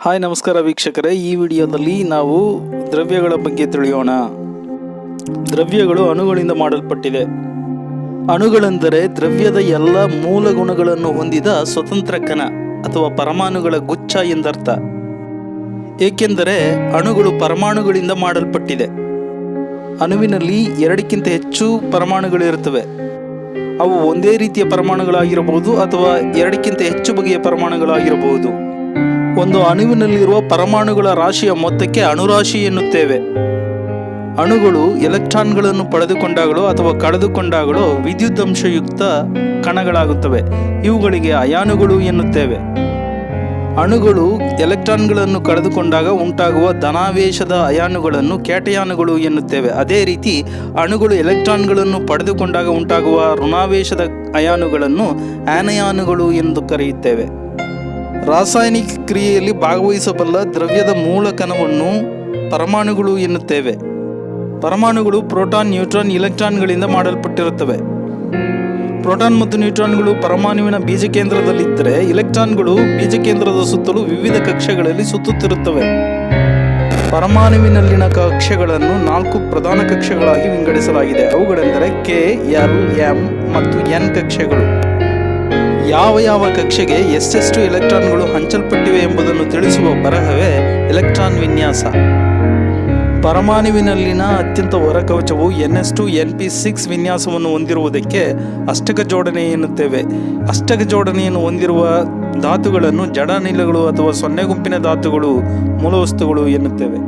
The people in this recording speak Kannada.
ಹಾಯ್, ನಮಸ್ಕಾರ ವೀಕ್ಷಕರೇ. ಈ ವಿಡಿಯೋದಲ್ಲಿ ನಾವು ದ್ರವ್ಯಗಳ ಬಗ್ಗೆ ತಿಳಿಯೋಣ. ದ್ರವ್ಯಗಳು ಅಣುಗಳಿಂದ ಮಾಡಲ್ಪಟ್ಟಿದೆ ಅಣುಗಳೆಂದರೆ ದ್ರವ್ಯದ ಎಲ್ಲ ಮೂಲ ಗುಣಗಳನ್ನು ಹೊಂದಿದ ಸ್ವತಂತ್ರ ಕಣ ಅಥವಾ ಪರಮಾಣುಗಳ ಗುಚ್ಛ ಎಂದರ್ಥ. ಏಕೆಂದರೆ ಅಣುಗಳು ಪರಮಾಣುಗಳಿಂದ ಮಾಡಲ್ಪಟ್ಟಿದೆ ಅಣುವಿನಲ್ಲಿ ಎರಡಕ್ಕಿಂತ ಹೆಚ್ಚು ಪರಮಾಣುಗಳಿರುತ್ತವೆ. ಅವು ಒಂದೇ ರೀತಿಯ ಪರಮಾಣುಗಳಾಗಿರಬಹುದು ಅಥವಾ ಎರಡಕ್ಕಿಂತ ಹೆಚ್ಚು ಬಗೆಯ ಪರಮಾಣುಗಳಾಗಿರಬಹುದು. ಒಂದು ಅಣುವಿನಲ್ಲಿರುವ ಪರಮಾಣುಗಳ ರಾಶಿಯ ಮೊತ್ತಕ್ಕೆ ಅಣುರಾಶಿ ಎನ್ನುತ್ತೇವೆ. ಅಣುಗಳು ಎಲೆಕ್ಟ್ರಾನ್ಗಳನ್ನು ಪಡೆದುಕೊಂಡಾಗಲೋ ಅಥವಾ ಕಳೆದುಕೊಂಡಾಗಲೋ ವಿದ್ಯುದಂಶಯುಕ್ತ ಕಣಗಳಾಗುತ್ತವೆ. ಇವುಗಳಿಗೆ ಅಯಾನುಗಳು ಎನ್ನುತ್ತೇವೆ. ಅಣುಗಳು ಎಲೆಕ್ಟ್ರಾನ್ಗಳನ್ನು ಕಳೆದುಕೊಂಡಾಗ ಉಂಟಾಗುವ ಧನಾವೇಶದ ಅಯಾನುಗಳನ್ನು ಕ್ಯಾಟಯಾನುಗಳು ಎನ್ನುತ್ತೇವೆ. ಅದೇ ರೀತಿ ಅಣುಗಳು ಎಲೆಕ್ಟ್ರಾನ್ಗಳನ್ನು ಪಡೆದುಕೊಂಡಾಗ ಉಂಟಾಗುವ ಋಣಾವೇಶದ ಅಯಾನುಗಳನ್ನು ಆನಯಾನುಗಳು ಎಂದು ಕರೆಯುತ್ತೇವೆ. ರಾಸಾಯನಿಕ ಕ್ರಿಯೆಯಲ್ಲಿ ಭಾಗವಹಿಸಬಲ್ಲ ದ್ರವ್ಯದ ಮೂಲ ಕಣವನ್ನು ಪರಮಾಣುಗಳು ಎನ್ನುತ್ತೇವೆ. ಪರಮಾಣುಗಳು ಪ್ರೋಟಾನ್, ನ್ಯೂಟ್ರಾನ್, ಇಲೆಕ್ಟ್ರಾನ್ಗಳಿಂದ ಮಾಡಲ್ಪಟ್ಟಿರುತ್ತವೆ. ಪ್ರೋಟಾನ್ ಮತ್ತು ನ್ಯೂಟ್ರಾನ್ಗಳು ಪರಮಾಣುವಿನ ಬೀಜ ಕೇಂದ್ರದಲ್ಲಿದ್ದರೆ ಇಲೆಕ್ಟ್ರಾನ್ಗಳು ಬೀಜ ಕೇಂದ್ರದ ಸುತ್ತಲೂ ವಿವಿಧ ಕಕ್ಷೆಗಳಲ್ಲಿ ಸುತ್ತುತ್ತಿರುತ್ತವೆ. ಪರಮಾಣುವಿನಲ್ಲಿನ ಕಕ್ಷೆಗಳನ್ನು ನಾಲ್ಕು ಪ್ರಧಾನ ಕಕ್ಷೆಗಳಾಗಿ ವಿಂಗಡಿಸಲಾಗಿದೆ. ಅವುಗಳೆಂದರೆ ಕೆ, ಎಲ್, ಎಂ ಮತ್ತು ಎನ್ ಕಕ್ಷೆಗಳು. ಯಾವ ಯಾವ ಕಕ್ಷೆಗೆ ಎಷ್ಟೆಷ್ಟು ಎಲೆಕ್ಟ್ರಾನ್ಗಳು ಹಂಚಲ್ಪಟ್ಟಿವೆ ಎಂಬುದನ್ನು ತಿಳಿಸುವ ಬರಹವೇ ಎಲೆಕ್ಟ್ರಾನ್ ವಿನ್ಯಾಸ. ಪರಮಾಣುವಿನಲ್ಲಿನ ಅತ್ಯಂತ ಹೊರಕವಚವು N S two N P six ವಿನ್ಯಾಸವನ್ನು ಹೊಂದಿರುವುದಕ್ಕೆ ಅಷ್ಟಕ ಜೋಡಣೆ ಎನ್ನುತ್ತೇವೆ. ಅಷ್ಟಕ ಜೋಡಣೆಯನ್ನು ಹೊಂದಿರುವ ಧಾತುಗಳನ್ನು ಜಡ ಅನಿಲಗಳು ಅಥವಾ ಸೊನ್ನೆ ಗುಂಪಿನ ಧಾತುಗಳು ಮೂಲವಸ್ತುಗಳು ಎನ್ನುತ್ತೇವೆ.